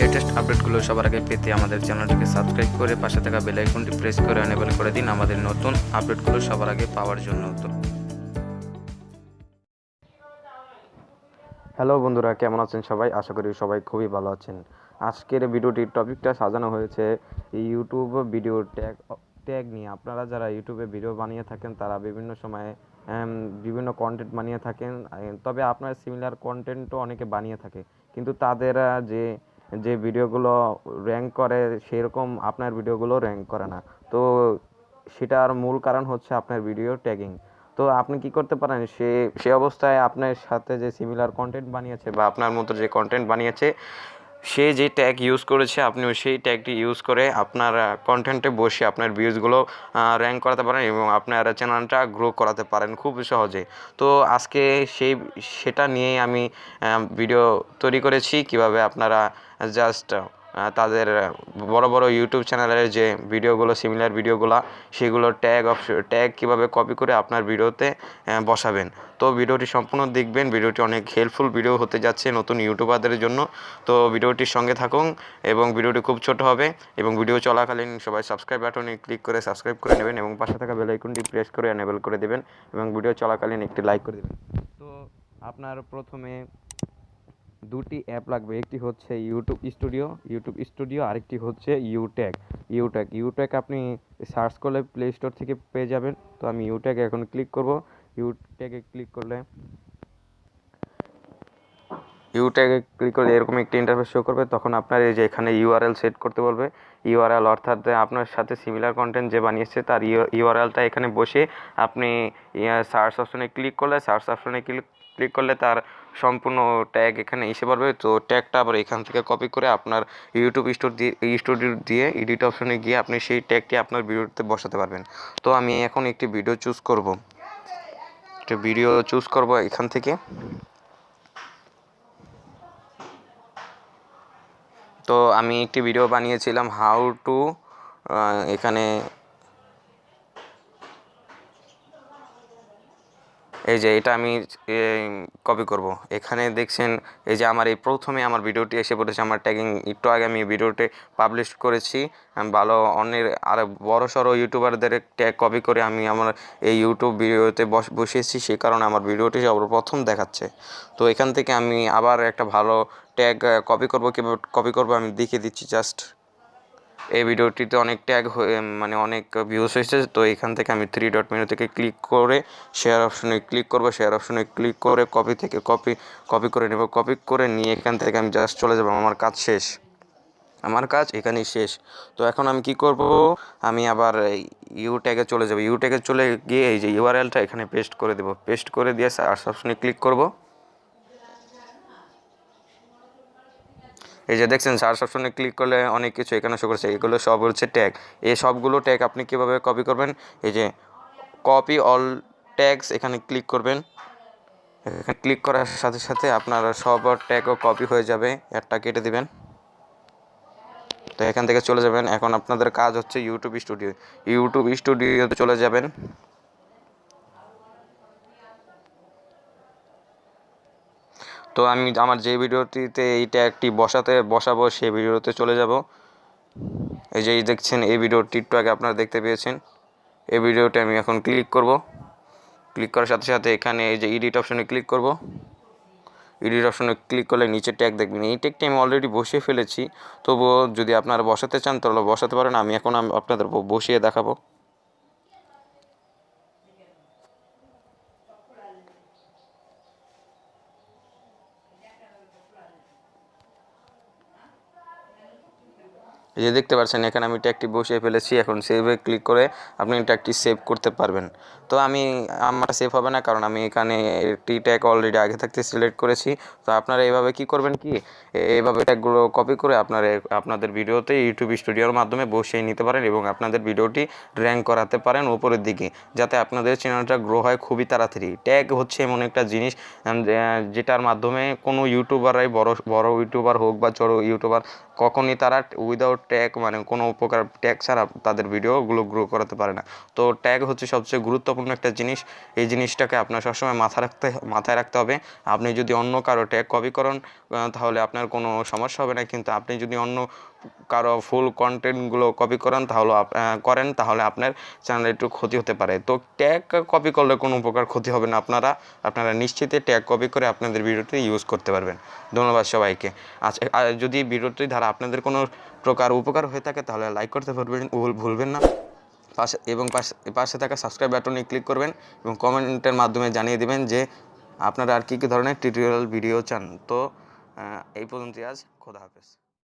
Latest আপডেটগুলো সবার আগে পেতে আমাদের চ্যানেলটিকে সাবস্ক্রাইব করে পাশে থাকা বেল আইকনটি প্রেস করে এনেবল করে দিন আমাদের নতুন আপডেটগুলো সবার আগে পাওয়ার জন্য। হ্যালো বন্ধুরা, কেমন আছেন সবাই? আশা করি সবাই খুবই ভালো আছেন। আজকের ভিডিওটির টপিকটা সাজানো হয়েছে ইউটিউব ভিডিও ট্যাগ ট্যাগ নিয়ে। আপনারা যারা ইউটিউবে ভিডিও বানিয়ে থাকেন, তারা বিভিন্ন সময়ে বিভিন্ন কন্টেন্ট বানিয়ে থাকেন। তবে আপনার সিমিলার কন্টেন্টও অনেকে বানিয়ে থাকে। কিন্তু তাদের যে যে ভিডিওগুলো র্যাঙ্ক করে, সেরকম আপনার ভিডিওগুলো র্যাঙ্ক করে না। তো সেটার মূল কারণ হচ্ছে আপনার ভিডিও ট্যাগিং তো আপনি কি করতে পারেন, সে সে অবস্থায় আপনার সাথে যে সিমিলার কন্টেন্ট বানিয়েছে বা আপনার মতো যে কন্টেন্ট বানিয়েছে সে যে ট্যাগ ইউজ করেছে, আপনিও সেই ট্যাগটি ইউজ করে আপনার কন্টেন্টে বসে আপনার ভিউজগুলো র্যাঙ্ক করাতে পারেন এবং আপনার চ্যানেলটা গ্রো করাতে পারেন খুব সহজে। তো আজকে সেই, সেটা নিয়েই আমি ভিডিও তৈরি করেছি। কীভাবে আপনারা জাস্ট তাদের বড় বড় ইউটিউব চ্যানেলের যে ভিডিওগুলো সিমিলার ভিডিওগুলো সেগুলো ট্যাগ অপশন ট্যাগ কীভাবে কপি করে আপনার ভিডিওতে বসাবেন। তো ভিডিওটি সম্পূর্ণ দেখবেন। ভিডিওটি অনেক হেল্পফুল ভিডিও হতে যাচ্ছে নতুন ইউটিউবারদের জন্য। তো ভিডিওটির সঙ্গে থাকুন এবং ভিডিওটি খুব ছোট হবে এবং ভিডিও চলাকালীন সবাই সাবস্ক্রাইব বাটনে ক্লিক করে সাবস্ক্রাইব করে নেবেন এবং পাশে থাকা বেল আইকনটি প্রেস করে এনেবল করে দেবেন এবং ভিডিও চলাকালীন একটি লাইক করে দেবেন। তো আপনার প্রথমে দুটি অ্যাপ লাগবে, একটি হচ্ছে ইউটিউব স্টুডিও ইউটিউব স্টুডিও আরেকটি হচ্ছে ইউটেক ইউটেক ইউটেক আপনি সার্চ করলে প্লে স্টোর থেকে পেয়ে যাবেন। তো আমি ইউটেক এখন ক্লিক করব। ইউটেকে ক্লিক করলে ইউট্যাগে ক্লিক করলে এরকম একটি ইন্টারফেস শো করবে, তখন আপনার এই যে এখানে ইউআরএল সেট করতে বলবে। ইউআরএল অর্থাৎ আপনার সাথে সিমিলার কন্টেন্ট যে বানিয়েছে, তার ইউআরএলটা এখানে বসে আপনি সার্চ অপশনে ক্লিক করলে সার্চ অপশনে ক্লিক ক্লিক করলে তার সম্পূর্ণ ট্যাগ এখানে এসে পড়বে। তো ট্যাগটা আবার এখান থেকে কপি করে আপনার ইউটিউব স্টোর দিয়ে স্টুডিও দিয়ে এডিট অপশনে গিয়ে আপনি সেই ট্যাগটি আপনার ভিডিওতে বসাতে পারবেন। তো আমি এখন একটি ভিডিও চুজ করব। একটা ভিডিও চুজ করব এখান থেকে। তো আমি একটি ভিডিও বানিয়েছিলাম হাউ টু এখানে এই যে এটা আমি কপি করব। এখানে দেখছেন, এই যে আমার এই প্রথমে আমার ভিডিওটি এসে পড়েছে, আমার ট্যাগিং একটু আগে আমি ভিডিওটি পাবলিশ করেছি। ভালো অন্যের আর বড় সড়ো ইউটিউবারদের ট্যাগ কপি করে আমি আমার এই ইউটিউব ভিডিওতে বস, বসিয়েছি সেই কারণে আমার ভিডিওটি সর্বপ্রথম দেখাচ্ছে। তো এখান থেকে আমি আবার একটা ভালো ট্যাগ কপি করব। কীভাবে কপি করব আমি দেখিয়ে দিচ্ছি জাস্ট এই ভিডিওটিতে অনেক ট্যাগ হয়ে মানে অনেক ভিউজ হয়েছে, তো এখান থেকে আমি থ্রি ডট মেনু থেকে ক্লিক করে শেয়ার অপশনে ক্লিক করব শেয়ার অপশনে ক্লিক করে কপি থেকে কপি কপি করে নেব কপি করে নিয়ে এখান থেকে আমি জাস্ট চলে যাব, আমার কাজ শেষ। আমার কাজ এখানেই শেষ। তো এখন আমি কি করব? আমি আবার ইউ ট্যাগে চলে যাব। ইউ ট্যাগে চলে গিয়ে এই যে ইউআরএলটা এখানে পেস্ট করে দেব। পেস্ট করে দিয়ে সার্চ অপশনে ক্লিক করব। এই যে দেখছেন সার্চ অপশনে ক্লিক করলে অনেক কিছু এখানে শো করছে। এগুলো সব হচ্ছে ট্যাগ এই সবগুলো ট্যাগ আপনি কীভাবে কপি করবেন? এই যে কপি অল ট্যাগস এখানে ক্লিক করবেন। এখানে ক্লিক করার সাথে সাথে আপনার সব ট্যাগও কপি হয়ে যাবে। একটা কেটে দিবেন। তো এখান থেকে চলে যাবেন। এখন আপনাদের কাজ হচ্ছে ইউটিউব স্টুডিও ইউটিউব স্টুডিওতে চলে যাবেন। তো আমি আমার যে ভিডিওটিতে এই ট্যাগটি বসাতে, বসাবো সেই ভিডিওতে চলে যাব। এই যে এই দেখছেন, এই ভিডিওটি একটু আগে আপনারা দেখতে পেয়েছেন। এই ভিডিওটি আমি এখন ক্লিক করব। ক্লিক করার সাথে সাথে এখানে এই যে ইডিট অপশনে ক্লিক করব। এডিট অপশনে ক্লিক করলে নিচে ট্যাগ দেখবেন। এই ট্যাগটি আমি অলরেডি বসিয়ে ফেলেছি। তবুও যদি আপনারা বসাতে চান, তাহলে বসাতে পারেন। আমি এখন আপনাদের বসিয়ে দেখাবো। এই যে দেখতে পাচ্ছেন, এখানে আমি ট্যাগটি বসিয়ে ফেলেছি। এখন সেভে ক্লিক করে আপনি ট্যাগটি সেভ করতে পারবেন। তো আমি, আমার সেভ হবে না, কারণ আমি এখানে টি ট্যাগ অলরেডি আগে থাকতে সিলেক্ট করেছি। তো আপনারা এইভাবে কি করবেন কি? এইভাবে ট্যাগগুলো কপি করে আপনারা আপনাদের ভিডিওতে ইউটিউব স্টুডিওর মাধ্যমে বসিয়ে নিতে পারেন এবং আপনাদের ভিডিওটি র্যাঙ্ক করাতে পারেন উপরের দিকে, যাতে আপনাদের চ্যানেলটা গ্রো হয় খুবই তাড়াতাড়ি। ট্যাগ হচ্ছে এমন একটা জিনিস যেটার মাধ্যমে কোনো ইউটিউবাররাই বড় বড় ইউটিউবার হোক বা ছোটো ইউটিউবার কখনই তারা উইদাউট ট্যাগ মানে কোনো প্রকার ট্যাগ ছাড়া তাদের ভিডিওগুলো গ্রো করাতে পারে না। তো ট্যাগ হচ্ছে সবচেয়ে গুরুত্বপূর্ণ একটা জিনিস। এই জিনিসটাকে আপনার সবসময় মাথা রাখতে, মাথায় রাখতে হবে। আপনি যদি অন্য কারও ট্যাগ কপি করেন তাহলে আপনার কোনো সমস্যা হবে না। কিন্তু আপনি যদি অন্য কারও ফুল কন্টেন্টগুলো কপি করেন, তাহলে করেন, তাহলে আপনার চ্যানেলে একটু ক্ষতি হতে পারে। তো ট্যাগ কপি করলে কোনো প্রকার ক্ষতি হবে না আপনারা আপনারা নিশ্চিতে ট্যাগ কপি করে আপনাদের ভিডিওতে ইউজ করতে পারবেন। ধন্যবাদ সবাইকে। আচ্ছা যদি ভিডিওটি দ্বারা আপনাদের কোনো প্রকার উপকার হয়ে থাকে, তাহলে লাইক করতে পারবেন ভুল- ভুলবেন না। পাশে এবং পাশে পাশে থাকা সাবস্ক্রাইব বাটনে ক্লিক করবেন এবং কমেন্টের মাধ্যমে জানিয়ে দেবেন যে আপনারা আর কী কী ধরনের টিউটোরিয়াল ভিডিও চান। তো এই পর্যন্তই আজ। খোদা হাফেজ।